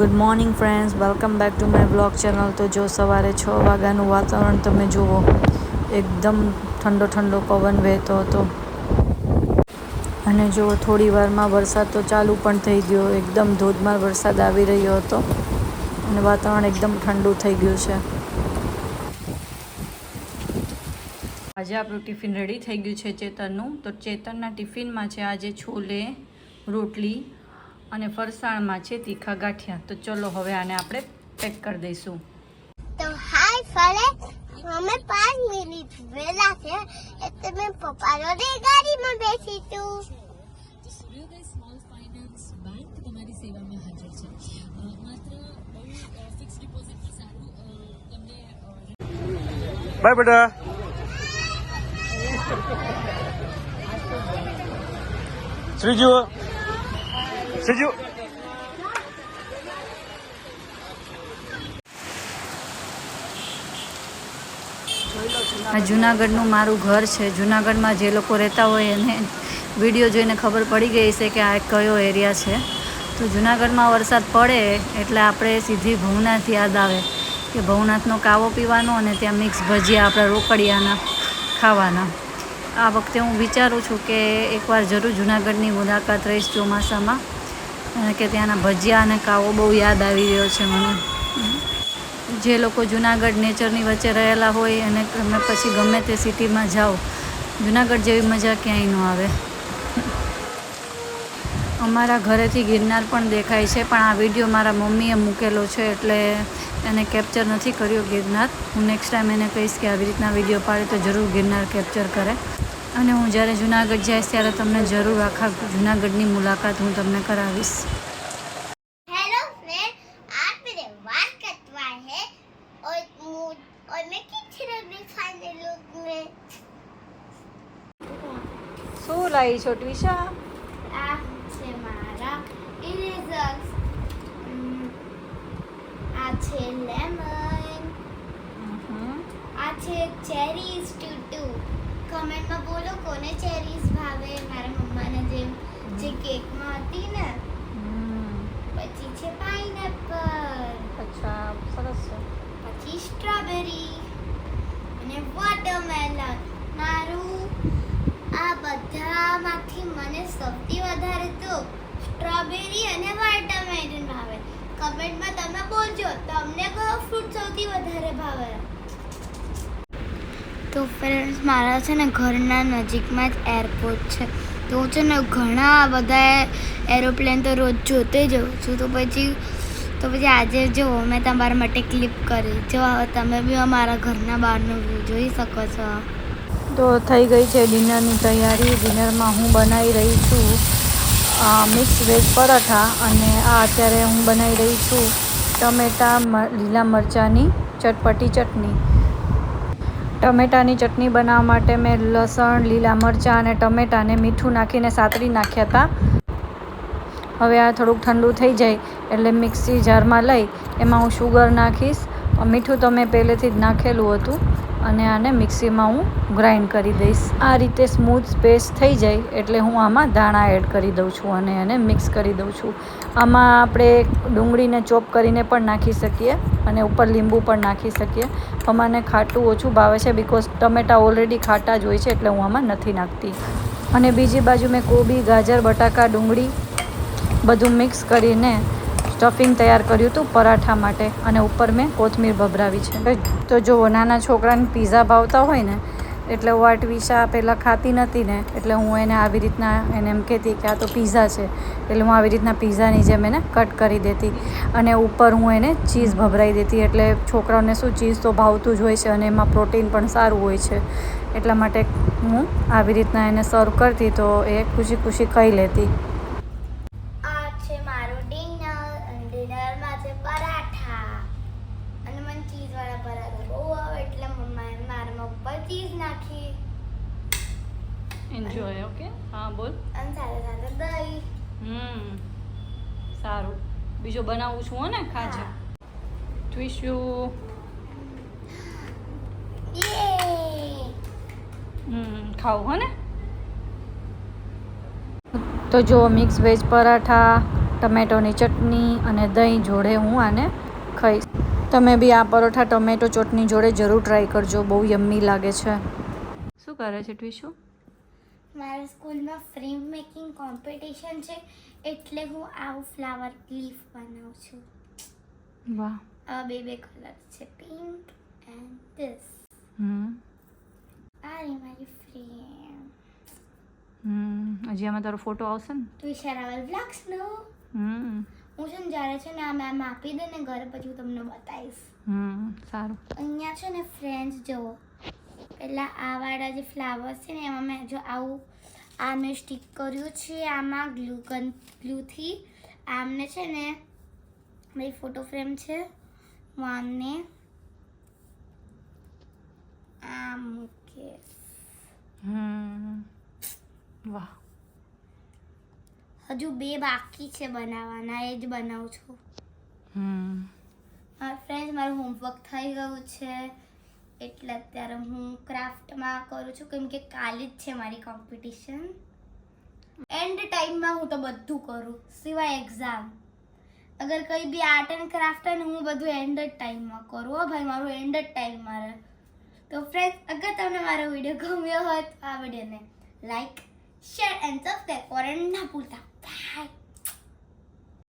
Good morning friends welcome back to my blog channel તો જો સવારે છ વાગ્યાનું વાતાવરણ તમે જુઓ, એકદમ ઠંડો ઠંડો પવન વહેતો હતો. અને જો થોડી વારમાં વરસાદ તો ચાલુ પણ થઈ ગયો. એકદમ ધોધમાર વરસાદ આવી રહ્યો હતો અને વાતાવરણ એકદમ ઠંડુ થઈ ગયું છે. આજે આપણું ટિફિન રેડી થઈ ગયું છે ચેતનનું. તો ચેતનના ટિફિનમાં છે આજે છોલે, રોટલી અને ફરસાણમાં છે તીખા ગાંઠિયા. તો ચલો હવે આને આપણે પેક કરી દઈશું. તો હાય ફરે અમે પાંચ મિનિટ વહેલા છે એટલે મેં પપ્પાની ગાડીમાં બેસી તું સૂર્યોદય સ્મોલ ફાઇનાન્સ બેંક તમારી સેવામાં હાજર છે. માત્ર ફિક્સ ડિપોઝિટથી સારું તમને બાય બેટા. શ્રીજુ શ્રીજુ આ જુનાગઢનું મારું ઘર છે. જુનાગઢમાં જે લોકો રહેતા હોય એને વીડિયો જોઈને ખબર પડી ગઈ છે કે આ કયો એરિયા છે. તો જુનાગઢમાં વરસાદ પડે એટલે આપણે સીધી ભવનાથ યાદ આવે કે ભવનાથનો કાવો પીવાનો અને ત્યાં મિક્સ ભજીયા આપણા રોકડિયાના ખાવાના. આ વખતે હું વિચારું છું કે એકવાર જરૂર જુનાગઢની મુલાકાત રહીશ ચોમાસામાં. અને કે ત્યાંના ભજીયા અને કાવો બહુ યાદ આવી રહ્યો છે મને. જે લોકો જુનાગઢ નેચરની વચ્ચે રહેલા હોય અને તમે પછી ગમે તે સિટીમાં જાઓ, જુનાગઢ જેવી મજા ક્યાંય ન આવે. અમારા ઘરેથી ગિરનાર પણ દેખાય છે, પણ આ વીડિયો મારા મમ્મીએ મૂકેલો છે એટલે એને કેપ્ચર નથી કર્યો ગિરનાર. હું નેક્સ્ટ ટાઈમ એને કહીશ કે આવી રીતના વીડિયો પાડે તો જરૂર ગિરનાર કેપ્ચર કરે. અને હું જ્યારે જુનાગઢ જઈશ ત્યારે તમને જરૂર આખા જુનાગઢની મુલાકાત હું તમને કરાવીશ हेलो फ्रेंड आज मेरे बाल कटवा है और मु- और मैं किस तरह दिखाने लुक में શું લાવી છો ટ્વિશા આ છે મારા ઇરેઝર્સ આ છે લેમન આ છે ચેરીઝ ટુ કમેન્ટમાં બોલો કોને ચેરીઝ ભાવે? મારા મમ્માને જેમ જે કેકમાં હતી ને પછી છે પાઇનેપલ અચ્છા સરસ પછી સ્ટ્રોબેરી અને વોટરમેલન મારું આ બધામાંથી મને સૌથી વધારે તો સ્ટ્રોબેરી અને વોટરમેલન ભાવે. કમેન્ટમાં તમે બોલજો તમને કયો ફ્રૂટ સૌથી વધારે ભાવે? તો ફ્રેન્ડ્સ મારા છે ને ઘરના નજીકમાં જ એરપોર્ટ છે. તો હું છે ને ઘણા બધા એરોપ્લેન તો રોજ જોતે જઉં છું. તો પછી તો પછી આજે જો મેં તમારા માટે ક્લિપ કરી. જો તમે બી અમારા ઘરના બહારનો વ્યૂ જોઈ શકો છો. તો થઈ ગઈ છે ડિનરની તૈયારી. ડિનરમાં હું બનાવી રહી છું મિક્સ વેજ પરાઠા અને આ અત્યારે હું બનાવી રહી છું ટમેટા લીલા મરચાંની ચટપટી ચટણી. ટમેટાની ચટણી બનાવવા માટે મેં લસણ, લીલા મરચાં અને ટમેટાને મીઠું નાખીને સાતરી નાખ્યા હતા. હવે આ થોડુંક ઠંડુ થઈ જાય એટલે મિક્સી જારમાં લઈ, એમાં હું શુગર નાખીશ. મીઠું તો મેં પહેલેથી જ નાખેલું હતું. અને આને મિક્સીમાં હું ગ્રાઇન્ડ કરી દઈશ. આ રીતે સ્મૂથ પેસ્ટ થઈ જાય એટલે હું આમાં ધાણા એડ કરી દઉં છું અને એને મિક્સ કરી દઉં છું. આમાં આપણે ડુંગળીને ચોપ કરીને પણ નાખી શકીએ અને ઉપર લીંબુ પણ નાખી શકીએ. અમાને ખાટું ઓછું ભાવે છે બિકોઝ ટમેટા ઓલરેડી ખાટા જ હોય છે એટલે હું આમાં નથી નાખતી. અને બીજી બાજુ મેં કોબી, ગાજર, બટાકા, ડુંગળી બધું મિક્સ કરીને સ્ટફિંગ તૈયાર કર્યું હતું પરાઠા માટે અને ઉપર મેં કોથમીર ભભરાવી છે. તો જો નાના છોકરાને પીઝા ભાવતા હોય ને, એટલે હું આ ટ્વીશા પહેલાં ખાતી નથી ને, એટલે હું એને આવી રીતના એને એમ કહેતી કે આ તો પીઝા છે, એટલે હું આવી રીતના પીઝાની જેમ એને કટ કરી દેતી અને ઉપર હું એને ચીઝ ભભરાઈ દેતી. એટલે છોકરાઓને શું ચીઝ તો ભાવતું જ હોય છે અને એમાં પ્રોટીન પણ સારું હોય છે. એટલા માટે હું આવી રીતના એને સર્વ કરતી તો એ ખુશી ખુશી ખાઈ લેતી. છે પરાઠા. અને મને ચીઝવાળા પરાઠા બહુ આવે એટલે મમ્માએ મારામાં ઉપર ચીઝ નાખી. એન્જોય ઓકે હા બોલ. અને સાથે સાથે દહીં. હમ સારું. બીજું બનાવું છું હો ને ખાજે. ટ્વિશ્યુ હમ ખાવું હો ને? તો જો મિક્સ વેજ પરાઠા. ટમેટોની ચટણી અને દહીં જોડે હું આને ખાઈશ. તમે બી આ પરોઠા ટમેટો ચટણી જોડે જરૂર ટ્રાય કરજો બહુ યમ્મી લાગે છે. શું કરે છે ટ્વિશુ? મારા સ્કૂલમાં ફ્રેમ મેકિંગ કોમ્પિટિશન છે એટલે હું આવું ફ્લાવર લીફ બનાવું છું. વાહ. આ બે બે કલર છે પિંક એન્ડ ધીસ હમ. આ મારી ફ્રેમ. હમ. હજી આમાં તારો ફોટો આવશે ને? તું શેર બ્લોગ્સનો. હમ હું છે ને જ્યારે છે ને આ મેમ આપી દે ને ઘરે પછી હું તમને બતાવીશ. હમ સારું. અહીંયા છે ને ફ્રેન્ડ્સ જુઓ. પહેલાં આ વાળા જે ફ્લાવર્સ છે ને એમાં મેં જો આવું આ મેં સ્ટીક કર્યું છે આમાં ગ્લુ ગન ગ્લુથી આમને છે ને મારી ફોટો ફ્રેમ છે હું આમને આમ મૂકીશ. હમ વાહ. હજુ બે બાકી છે બનાવવાના એ જ બનાવું છું. ફ્રેન્ડ્સ મારું હોમવર્ક થઈ ગયું છે. એટલે અત્યારે હું ક્રાફ્ટમાં કરું છું કેમ કે કાલે જ છે મારી કોમ્પિટિશન એન્ડ ટાઈમમાં હું તો બધું કરું સિવાય એક્ઝામ અગર કંઈ બી આર્ટ એન્ડ ક્રાફ્ટ હોય ને હું બધું એન્ડ જ ટાઈમમાં કરું. હો ભાઈ મારું એન્ડ જ ટાઈમ મારે તો ફ્રેન્ડ અગર તમને મારો વીડિયો ગમ્યો હોય તો આ વિડીયોને લાઈક શેર એન્ડ સબસ્ક્રાઈબ કરવાનું ના ભૂલતા. બાય